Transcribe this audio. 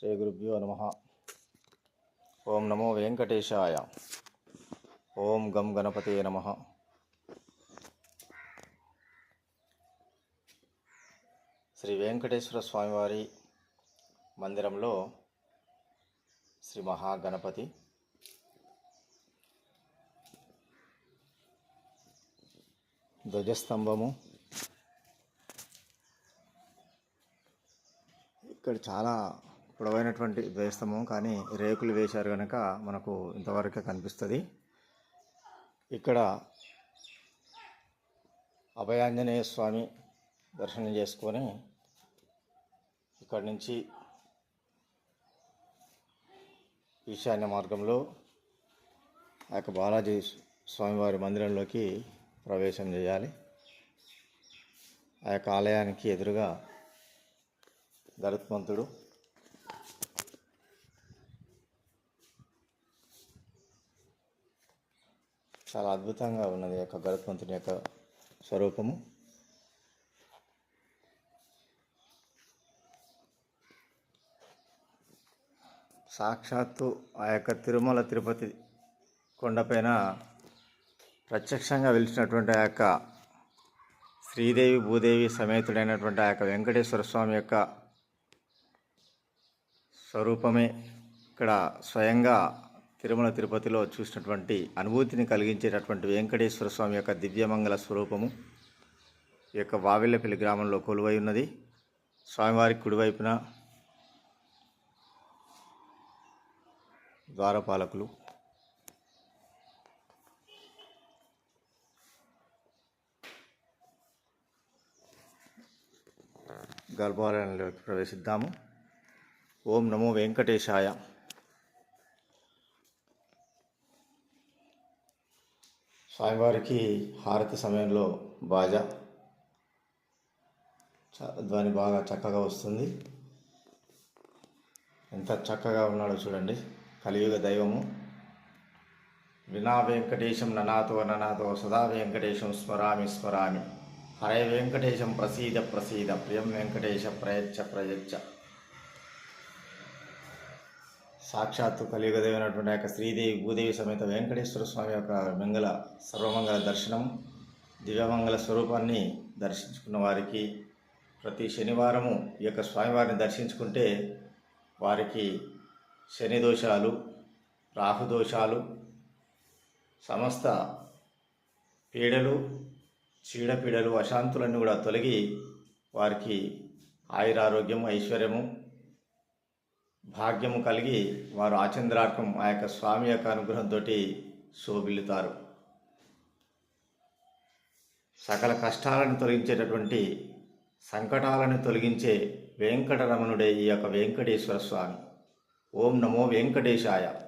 శ్రీ గురుభ్యో నమ. ఓం నమో వెంకటేశాయ. ఓం గం గణపతే నమ. శ్రీ వెంకటేశ్వర స్వామివారి మందిరంలో శ్రీ మహాగణపతి ధ్వజస్తంభము. ఇక్కడ చాలా పొడవైనటువంటి ధ్వజస్తంభం కానీ రేకులు వేశారు కనుక మనకు ఇంతవరకే కనిపిస్తుంది. ఇక్కడ అభయాంజనేయ స్వామి దర్శనం చేసుకొని ఇక్కడి నుంచి ఈశాన్య మార్గంలో ఆ యొక్క బాలాజీ స్వామివారి మందిరంలోకి ప్రవేశం చేయాలి. ఆ యొక్క ఆలయానికి ఎదురుగా గరుత్మంతుడు చాలా అద్భుతంగా ఉన్నది యొక్క గరుత్మంతుని యొక్క స్వరూపము. సాక్షాత్తు ఆ యొక్క తిరుమల తిరుపతి కొండపైన ప్రత్యక్షంగా వెలిచినటువంటి ఆ యొక్క శ్రీదేవి భూదేవి సమేతుడైనటువంటి ఆ యొక్క వెంకటేశ్వర స్వామి యొక్క స్వరూపమే ఇక్కడ స్వయంగా తిరుమల తిరుపతిలో చూసినటువంటి అనుభూతిని కలిగించేటటువంటి వెంకటేశ్వర స్వామి యొక్క దివ్యమంగళ స్వరూపము ఈ యొక్క వావిల్లపల్లి గ్రామంలో కొలువై ఉన్నది. స్వామివారి కుడివైపున ద్వారపాలకులు. గర్భాలయంలోకి ప్రవేశిద్దాము. ఓం నమో వెంకటేశాయ. స్వామివారికి హారతి సమయంలో బాజా చ- ధ్వని బాగా చక్కగా వస్తుంది. ఎంత చక్కగా ఉన్నాడో చూడండి. కలియుగ దైవము. వినా వెంకటేశం ననాతో ననాతో సదా వెంకటేశం స్మరామి స్మరామి. హరే వెంకటేశం ప్రసీద ప్రసీద ప్రియం వెంకటేశ ప్రయచ్చ ప్రయచ్చ. సాక్షాత్తు కలియుగదేవైనటువంటి యొక్క శ్రీదేవి భూదేవి సమేత వెంకటేశ్వర స్వామి యొక్క మంగళ సర్వమంగళ దర్శనం దివ్యమంగళ స్వరూపాన్ని దర్శించుకున్న వారికి ప్రతి శనివారము ఈ యొక్క స్వామివారిని దర్శించుకుంటే వారికి శని దోషాలు రాహు దోషాలు సమస్త పీడలు చీడపీడలు అశాంతులన్నీ కూడా తొలగి వారికి ఆయురారోగ్యం ఐశ్వర్యము భాగ్యము కలిగి వారు ఆచంద్రార్కం ఆ యొక్క స్వామి యొక్క అనుగ్రహంతో శోభిల్లుతారు. సకల కష్టాలను తొలగించేటటువంటి సంకటాలను తొలగించే వెంకటరమణుడే ఈ యొక్క వెంకటేశ్వర స్వామి. ఓం నమో వెంకటేశాయ.